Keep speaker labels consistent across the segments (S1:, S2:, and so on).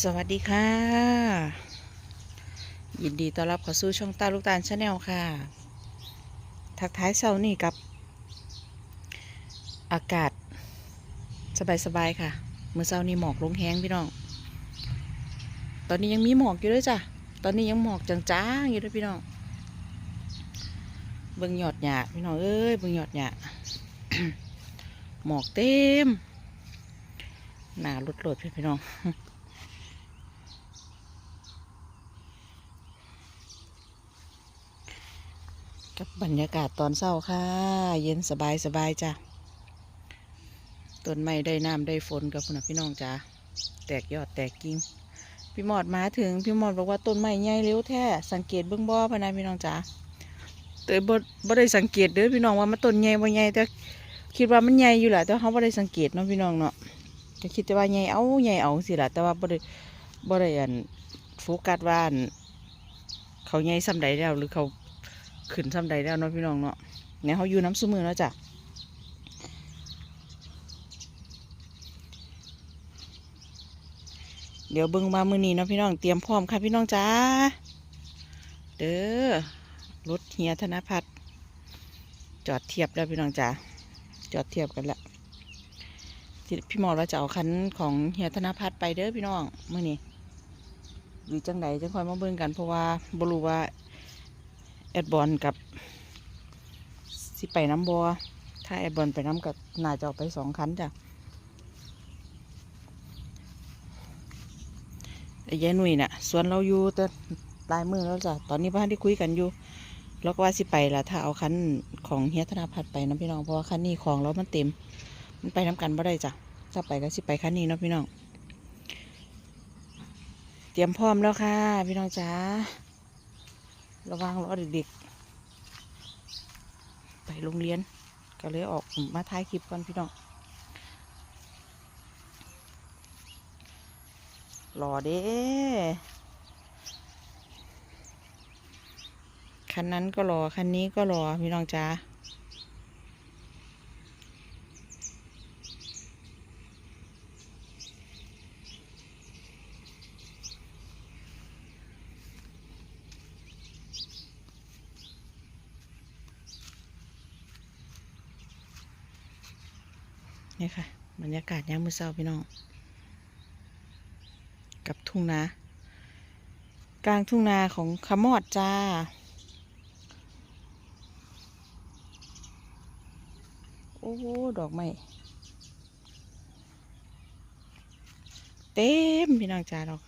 S1: สวัสดีค่ะ ยินดีต้อนรับเข้าสู่ช่องตาลูกตาลชาแนลค่ะ ทักท้ายเช้านี่กับ อากาศ สบายๆค่ะ เมื่อเช้านี้หมอกลงแห้งพี่น้อง ตอนนี้ยังมีหมอกอยู่ด้วยจ้ะ ตอนนี้ยังหมอกจางๆอยู่ด้วยพี่น้อง เบิ่งหยอดหยาพี่น้องเอ้ยเบิ่งหยอดหยาหมอกเต็มหนาลดๆพี่น้อง กับบรรยากาศตอนเช้าค่ะ เย็นสบายสบายจ้ะต้นไม้ได้น้ำได้ฝนกับคุณพี่น้องจ้าแตกยอดแตกกิ่งพี่หมอดมาถึงพี่หมอดบอกว่าต้นไม้ใหญ่เร็วแท้สังเกตเบื้องบ่อพะนะพี่น้องจ้าเตยบ่บ่ได้สังเกตเด้อพี่น้องว่ามันต้นใหญ่บ่ใหญ่แต่คิดว่ามันใหญ่อยู่แหละแต่เขาบ่ได้สังเกตเนาะพี่น้องเนาะก็คิดแต่ว่าใหญ่เอาใหญ่เอาสิล่ะแต่ว่าบ่ได้บ่ได้อันโฟกัสว่าเขาใหญ่ส่ำใดแล้วหรือเขา ขึ้นทำใดแล้วเนาะพี่น้องเนาะเนี่ยเขาอยู่น้ำซุมือแล้วจ้ะเดี๋ยวเบิ่งมามือนี้เนาะพี่น้องเตรียมพร้อมค่ะพี่น้องจ้าเด้อรถเฮียธนพัฒน์จอดเทียบแล้วพี่น้องจ้าจอดเทียบกันละพี่หมอเราจะเอาคันของเฮียธนพัฒน์ไปเด้อพี่น้องมื่อนี้หรือจังใดจังคอยมาเบิ่งกันเพราะว่าบรู้ว่า แอดบอลกับสิไปน้ำบัวถ้าแอดบอลไปน้ำกับน่าจะเอาไปสองคันจ้ะไอ้ยายหนุ่ยน่ะส่วนเราอยู่แต่ลายมือแล้วจ้ะตอนนี้พ่านที่คุยกันอยู่ แล้วก็ว่าสิไปละถ้าเอาคันของเฮียธนาพัฒน์ไปนะพี่น้องเพราะว่าคันนี้ของเรามันเต็ม มันไปน้ำกันบ่ได้จ้ะถ้าไปก็สิไปคันนี้เนาะพี่น้อง เตรียมพร้อมแล้วค่ะ พี่น้องจ้า ระวังรอเด็กๆ ไปโรงเรียน ก็เลยออกมาถ่ายคลิปก่อนพี่น้องรอเด้คันนั้นก็รอคันนี้ก็รอพี่น้องจ้า นี่ค่ะ บรรยากาศยามมื้อเช้าพี่น้อง กับทุ่งนากลางทุ่งนาของขมอดจ้า โอ้ดอกไม้เต็มพี่น้องจ้าดอก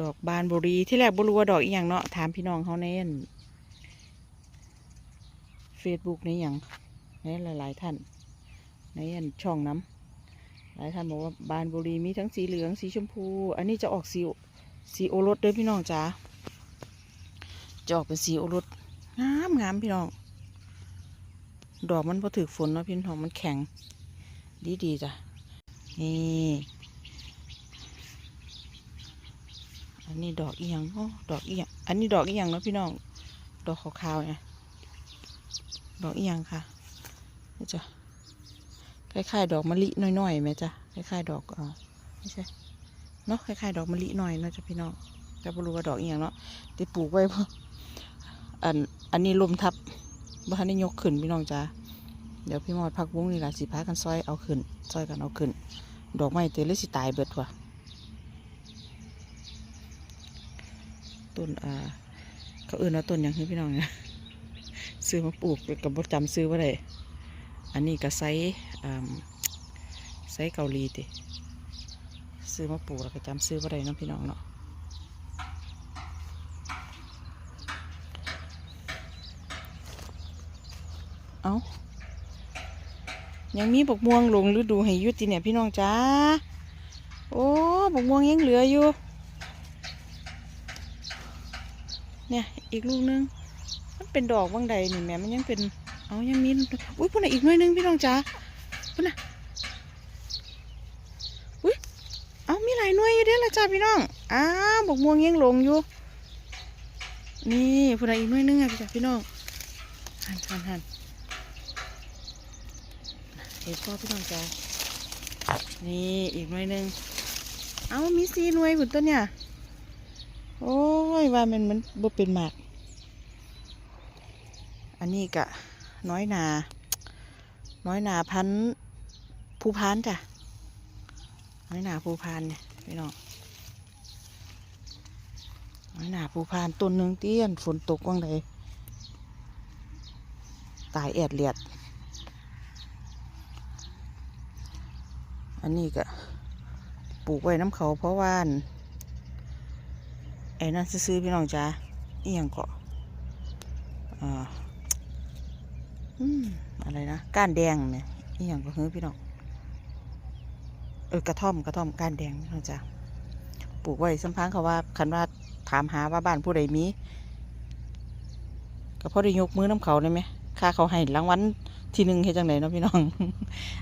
S1: ดอกบานบุรีที่แรกบรู้ว่าดอกอีหยังเนาะถามพี่น้องเขาในเฟซบุ๊กในอย่างในหลาย ๆ ท่าน ในอันช่องน้ำหลายท่านบอกว่าบานบุรีมีทั้งสีเหลืองสีชมพู อันนี้จะออกสีสีโอรสเด้อพี่น้องจ้าจะออกเป็นสีโอรสงามงามพี่น้อง ดอกมันพอถือฝนเนาะพี่น้องมันแข็ง ดีดีจ้ะนี่อันนี้ดอกเอียังโอ้ดอกเอียง อันนี้ดอกเอียงเนาะพี่น้อง ดอกขาวๆเนี่ย ดอกเอียงค่ะนี่จ้ะ คล้ายๆดอกมะลิน้อยๆไหมจ๊ะคล้ายๆดอกเออไม่ใช่เนาะคล้ายๆดอกมะลิน้อยเนาะจ้ะพี่น้องแต่ไม่รู้ว่าดอกอหย่างเนาะที่ปลูกไว้เพราะอันอันนี้ลมทับบ้านได้ยกขึ้นพี่น้องจ้าเดี๋ยวพี่มอดพักวุ้งนี่แหละสิพากันซอยเอาขึ้นซอยกันเอาขึ้น ดอกไม้เตลยสิตายเบิดว่ะต้นอ่าเขาเอื่นว่าต้นอย่างนี้พี่น้องเนี่ยซื้อมาปลูกกับบจำซื้อว่าไร อันนี้ก็ไซส์อ่าไซส์เกาหลีติซื้อมาปลูกแล้วก็จำซื้อว่าไรน้องพี่น้องเนาะเอายังมีบกม่วงลงฤดูให้ยุติเนี่ยพี่น้องจ้า โอ้บกม่วงยังเหลืออยู่ เนี่ยอีกลูกนึง มันเป็นดอกบางใดนี่แม่มันยังเป็น เอายังมีอุ้ยพุ่นะอีกหน่วยหนึงพี่น้องจ๋าพุ่นน่ะอุ้ยเอามีหลายหน่วยอยู่เด้อละจ้าพี่น้องอ้าวบกม่วงยังหลงอยู่ นี่พุ่นะอีกหน่วยหนึงอะพี่จ้าพี่น้องหันหันหันเห็นพ่อพี่น้องจ๋านี่อีกหน่วยหนึงเอามีสีหน่วยหุ่นตัวเนี่ยโอ้ยว่ามันมันบ่เป็นหมาก อันนี้กะ น้อยนา น้อยนาพันธุ์ภูพานจ้ะ น้อยนาภูพานเนี่ยพี่น้องน้อยนาภูพานต้นหนึ่งเตี้ยนฝนตกว่างใดตายแอดเลียด อันนี้ก็ปลูกไว้น้ำเขาเพราะว่านไอ้นั่นซื้อพี่น้องจ้าอียงเกาะอ่า อะไรนะก้านแดงเนี่ยอีหยังก็เฮ้ยพี่น้องเออกระท่อมกระท่อมก้านแดงพี่น้องจ้าปลูกไว้สัมพังเขาว่าคันว่าถามหาว่าบ้านผู้ใดมีก็พอได้ยกมือน้ำเขาได้ไหมค่าเขาให้รางวัลทีหนึ่งเฮ็ดจังไดเนาะพี่น้อง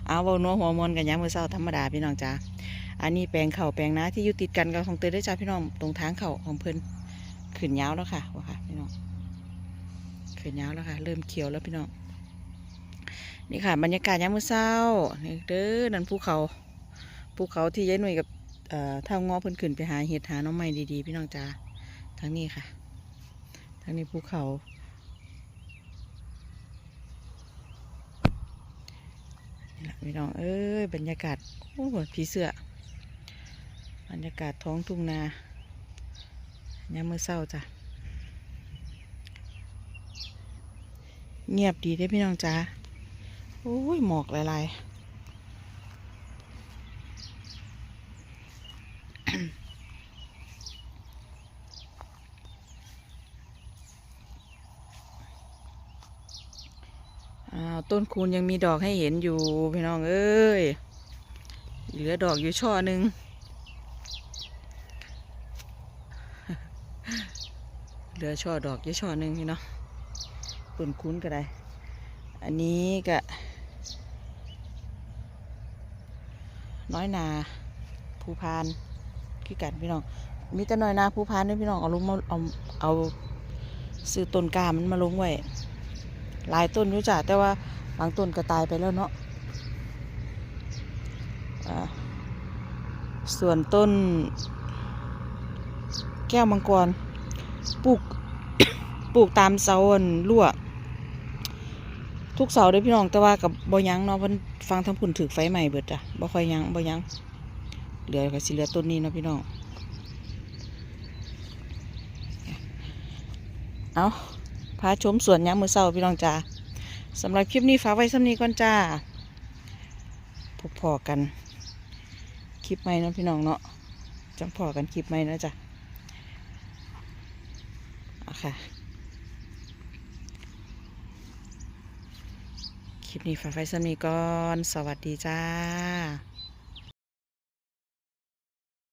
S1: เอาเบานัวหัวมนกันยามมื้อเช้าธรรมดาพี่น้องจ้าอันนี้แปลงเข่าแปลงนาที่อยู่ติดกันกับของเตยได้จ้าพี่น้องตรงทางเข่าของเพิ่อนขึ้นยาวแล้วค่ะว่าค่ะพี่น้องขึ้นยาวแล้วค่ะ เริ่มเขียวแล้วพี่น้อง นี่ค่ะ บรรยากาศยามมื้อเช้านี่เด้อนั่นภูเขาภูเขาที่ยายหนุ่ยกับเท่างอเพิ่นขึ้นไปหาเห็ดหาน้องไม้ดีๆ พี่น้องจ้าทางนี้ค่ะทางนี้ภูเขา นี่ล่ะพี่น้องเอ้ยบรรยากาศโอ้โหผีเสื้อบรรยากาศท้องทุ่งนายามมื้อเช้าจ้ะเงียบดีได้พี่น้องจ้า โอ้ย หมอกหลายๆต้นคูณยังมีดอกให้เห็นอยู่ พี่น้องเอ้ย เหลือดอกอยู่ช่อหนึ่งเหลือช่อดอกอยู่ช่อหนึ่งพี่เนาะต้นคูณก็ได้ อันนี้ก็ อยนาภูพานคือกันพี่น้อง มีแต่น้อยนาภูพานด้วยพี่น้องเอาลงมาเอาเอาซื้อต้นกล้ามันมาลงไว้หลายต้นอยู่จ้ะแต่ว่าบางต้นก็ตายไปแล้วเนาะส่วนต้น แก้วมังกรปลูกปลูกตามเสาอันรั่ว ทุกเสาเด้อพี่น้องแต่ว่ากับบ่หยังเนาะเพิ่น ฟังทั้งพุ่นถือไฟใหม่เบิดจ้ะบ่ค่อยยังบ่ยังเหลือก็สิเหลือต้นนี้เนาะพี่น้องเอาพาชมสวนยามมื้อเช้าพี่น้องจ้าสำหรับคลิปนี้ฝากไว้สำนี้ก่อนจ้าพบพอกัน คลิปใหม่เนาะพี่น้องเนาะจังพอกันคลิปใหม่นะจ้ะอาค่ะ คลิปนี้ฝากไว้สำนี้ก่อน สวัสดีจ้า